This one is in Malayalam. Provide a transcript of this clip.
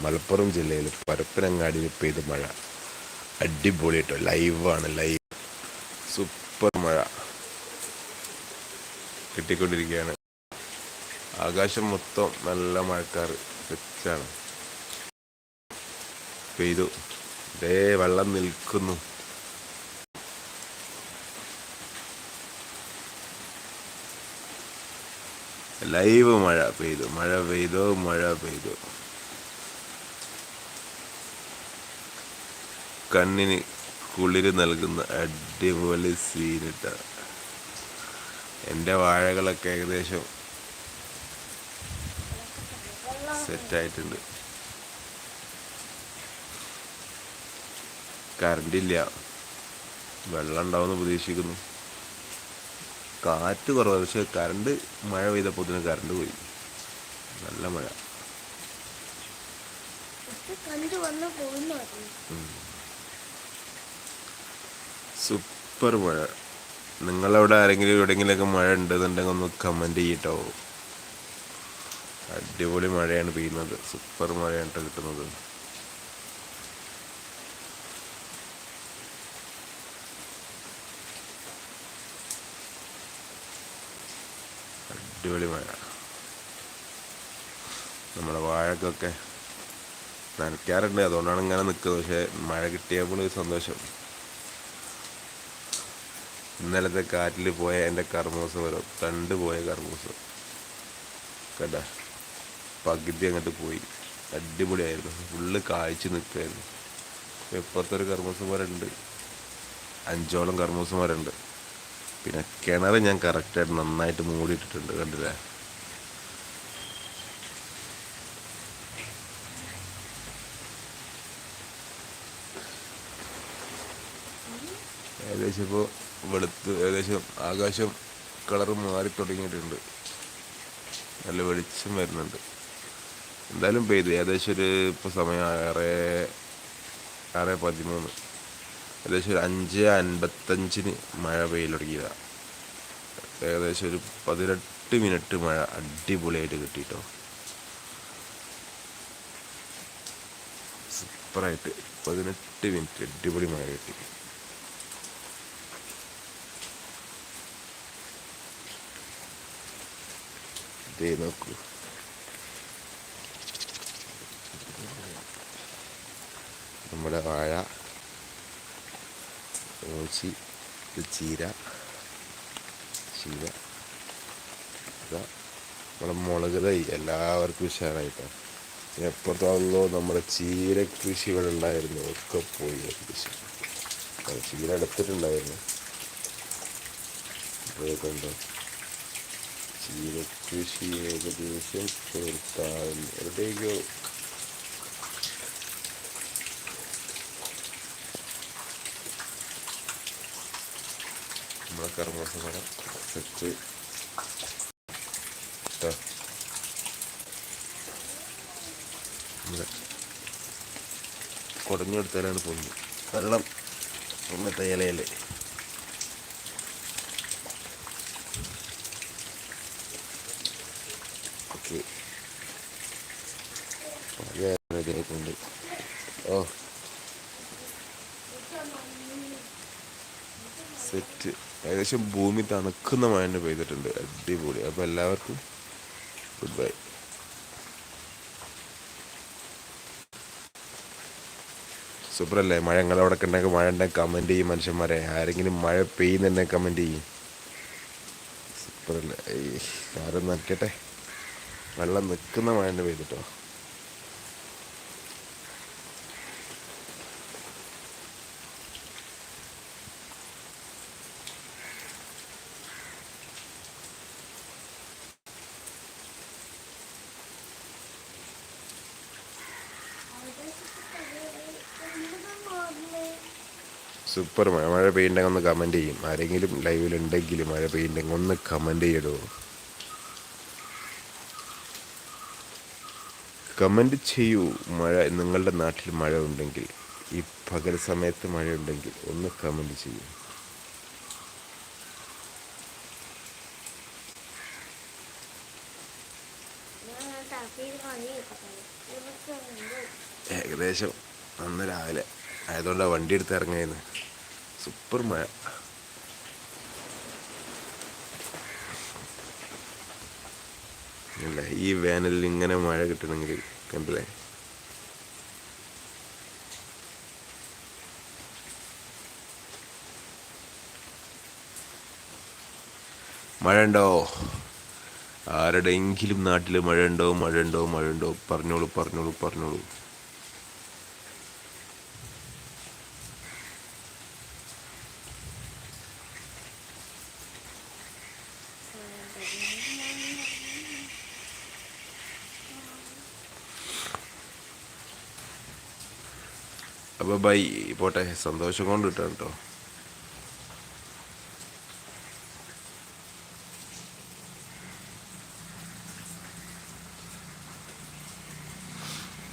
മലപ്പുറം ജില്ലയിൽ പരപ്പനങ്ങാടിയിൽ പെയ്ത മഴ. അടിപൊളി കേട്ടോ ലൈവാണ് ലൈവ് സൂപ്പർ മഴ. കിട്ടിക്കൊണ്ടിരിക്കുകയാണ്. ആകാശം മൊത്തം നല്ല മഴക്കാർ വെച്ചാണ്. പെയ്തു. ദേ വെള്ളം നിൽക്കുന്നു. ലൈവ് മഴ പെയ്തു. മഴ പെയ്തു മഴ പെയ്തു. കണ്ണിന് കുളിര് നൽകുന്ന അടിപൊളി സീനിട്ട. എന്റെ വാഴകളൊക്കെ ഏകദേശം സെറ്റായിട്ടുണ്ട്. കറണ്ടില്ല. വെള്ളം ഉണ്ടാവുമെന്ന് പ്രതീക്ഷിക്കുന്നു. കാറ്റ് കുറവാണ്. പക്ഷെ കറണ്ട് മഴ പെയ്തപ്പോൾ തന്നെ കറണ്ട് പോയി. നല്ല മഴ. കണ്ടു വന്ന് പോകുന്നു. സൂപ്പർ മഴ. നിങ്ങളവിടെ ആരെങ്കിലും എവിടെയെങ്കിലുമൊക്കെ മഴ ഉണ്ടെന്നുണ്ടെങ്കിൽ ഒന്ന് കമന്റ് ചെയ്യട്ടോ. അടിപൊളി മഴയാണ് പെയ്യുന്നത്. സൂപ്പർ മഴയാണ് കേട്ടോ കിട്ടുന്നത്. അടിപൊളി മഴ. നമ്മുടെ വാഴക്കൊക്കെ നനയ്ക്കാറുണ്ട്. അതുകൊണ്ടാണ് ഇങ്ങനെ നിൽക്കുന്നത്. പക്ഷേ മഴ കിട്ടിയപ്പോൾ ഒരു സന്തോഷം. ഇന്നലത്തെ കാറ്റിൽ പോയ എന്റെ കർമ്മൂസം വരും തണ്ട് പോയ കർമ്മൂസം കേട്ട പകുതി അങ്ങോട്ട് പോയി. അടിപൊളിയായിരുന്നു. ഫുള്ള് കാഴ്ച നിൽക്കുകയായിരുന്നു ഇപ്പുറത്തെ ഒരു കർമ്മൂസ മരമുണ്ട് അഞ്ചോളം കർമ്മൂസ മരമുണ്ട് പിന്നെ കിണർ ഞാൻ കറക്റ്റായിട്ട് നന്നായിട്ട് മൂടിയിട്ടിട്ടുണ്ട്. കണ്ടില്ലേ? ഏകദേശം ഇപ്പോൾ വെളുത്ത് ഏകദേശം ആകാശം കളർ മാറി തുടങ്ങിയിട്ടുണ്ട്. നല്ല വെളിച്ചം വരുന്നുണ്ട്. എന്തായാലും പെയ്ത്. ഏകദേശം ഒരു ഇപ്പോൾ സമയം ആറ് ആറ് പതിമൂന്ന്. ഏകദേശം ഒരു അഞ്ച് അൻപത്തഞ്ചിന് മഴ പെയ്യൽ തുടങ്ങിയതാണ് ഏകദേശം ഒരു പതിനെട്ട് മിനിറ്റ് മഴ അടിപൊളിയായിട്ട് കിട്ടിട്ടോ. സൂപ്പറായിട്ട് പതിനെട്ട് മിനിറ്റ് അടിപൊളി മഴ കിട്ടി. ദേ നോക്കൂ നമ്മുടെ വാഴ ഓച്ചി ചീര ചീര ഇതാ നമ്മുടെ മുളക് തൈ. എല്ലാവർക്കും ഉഷാറായിട്ടോ. എപ്പോഴത്തോളോ നമ്മുടെ ചീര കൃഷി ഇവിടെ ഉണ്ടായിരുന്നു. ഒക്കെ പോയി കൃഷി. ചീര എടുത്തിട്ടുണ്ടായിരുന്നു. ഇതൊക്കെ ഉണ്ടോ കൃഷി ഏകദേശം തീർത്താകുന്നു എവിടെയോ നമ്മളെ കർമ്മസ മരം കുടഞ്ഞെടുത്താലാണ് പോകുന്നത് വെള്ളം ഇന്നത്തെ ഇലയല്ലേ ഇതിനെക്കൊണ്ട് ഓ. സെറ്റ്. ഏകദേശം ഭൂമി തണുക്കുന്ന മഴ പെയ്തിട്ടുണ്ട്. അടിപൊളി. അപ്പോൾ എല്ലാവർക്കും ഗുഡ് ബൈ. സൂപ്പറല്ലേ? മഴ ഞങ്ങളവിടെ ഉണ്ടെങ്കിൽ മഴ ഉണ്ടെങ്കിൽ കമന്റ് ചെയ്യും മനുഷ്യന്മാരെ. ആരെങ്കിലും മഴ പെയ്യുന്നുണ്ടെങ്കിൽ കമന്റ് ചെയ്യും. സൂപ്പറല്ലേ? ആരും നിൽക്കട്ടെ വെള്ളം നിൽക്കുന്ന മഴ പെയ്തിട്ടോ? സൂപ്പർ മഴ മഴ പെയ്യുണ്ടെങ്കിൽ ഒന്ന് കമന്റ് ചെയ്യും. ആരെങ്കിലും ലൈവിലുണ്ടെങ്കിൽ മഴ പെയ്യുണ്ടെങ്കിൽ ഒന്ന് കമന്റ് ചെയ്യടോ. കമന്റ് ചെയ്യൂ. മഴ നിങ്ങളുടെ നാട്ടിൽ മഴ ഉണ്ടെങ്കിൽ ഈ പകൽ സമയത്ത് മഴ ഉണ്ടെങ്കിൽ ഒന്ന് കമന്റ് ചെയ്യൂ. ഏകദേശം അന്ന് രാവിലെ ആയതുകൊണ്ടാണ് വണ്ടി എടുത്ത് ഇറങ്ങിയത്. സൂപ്പർ മഴ. അല്ല ഈ വേനലിൽ ഇങ്ങനെ മഴ കിട്ടണമെങ്കിൽ കണ്ടില്ലേ? മഴ ഉണ്ടോ ആരുടെയെങ്കിലും നാട്ടിൽ മഴ ഉണ്ടോ മഴ ഉണ്ടോ മഴ ഉണ്ടോ പറഞ്ഞോളൂ പറഞ്ഞോളൂ പറഞ്ഞോളൂ. അപ്പോൾ ബൈ പോട്ടെ. സന്തോഷം കൊണ്ട് കിട്ടാം കേട്ടോ